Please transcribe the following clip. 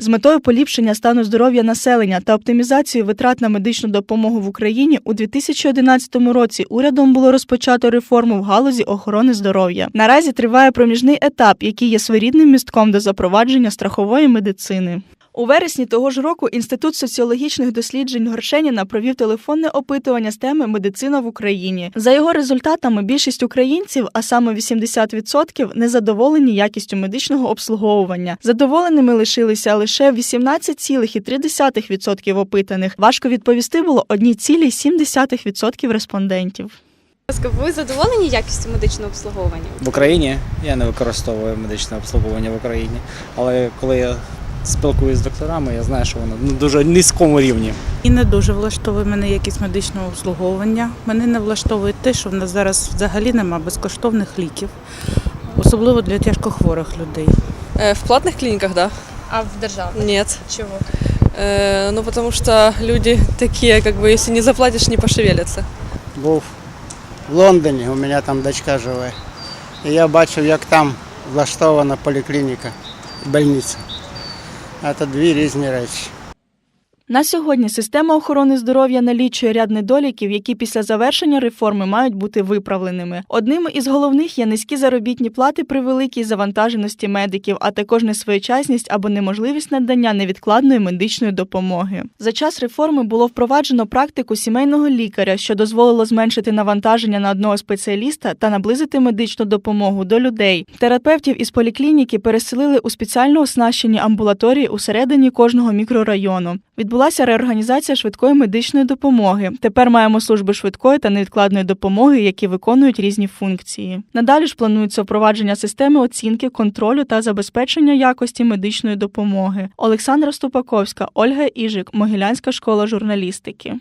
З метою поліпшення стану здоров'я населення та оптимізації витрат на медичну допомогу в Україні у 2011 році урядом було розпочато реформу в галузі охорони здоров'я. Наразі триває проміжний етап, який є своєрідним містком до запровадження страхової медицини. У вересні того ж року Інститут соціологічних досліджень Горшеніна провів телефонне опитування з теми медицина в Україні. За його результатами, більшість українців, а саме 80%, не задоволені якістю медичного обслуговування. Задоволеними лишилися лише 18,3% опитаних. Важко відповісти було 1,7% респондентів. ви задоволені якістю медичного обслуговування? В Україні я не використовую медичне обслуговування в Україні, але коли я спілкуюся з докторами, я знаю, що воно на дуже низькому рівні. І не дуже влаштовує мене якість медичного обслуговування. Мене не влаштовує те, що в нас зараз взагалі нема безкоштовних ліків, особливо для тяжкохворих людей. Э, В платных клиниках, да? А в державних? Нет. Чого? Э, Ну, потому что люди такие, как бы, если не заплатишь, не пошевелятся. був в Лондоні, у мене там дочка живе. І я бачив, як там влаштована поліклініка, больниця. Це дві різні речі. На сьогодні система охорони здоров'я налічує ряд недоліків, які після завершення реформи мають бути виправленими. Одним із головних є низькі заробітні плати при великій завантаженості медиків, а також несвоєчасність або неможливість надання невідкладної медичної допомоги. За час реформи було впроваджено практику сімейного лікаря, що дозволило зменшити навантаження на одного спеціаліста та наблизити медичну допомогу до людей. Терапевтів із поліклініки переселили у спеціально оснащені амбулаторії усередині кожного мікрорайону. Відбулася реорганізація швидкої медичної допомоги. Тепер маємо служби швидкої та невідкладної допомоги, які виконують різні функції. Надалі ж планується впровадження системи оцінки, контролю та забезпечення якості медичної допомоги. Олександра Ступаковська, Ольга Іжик, Могилянська школа журналістики.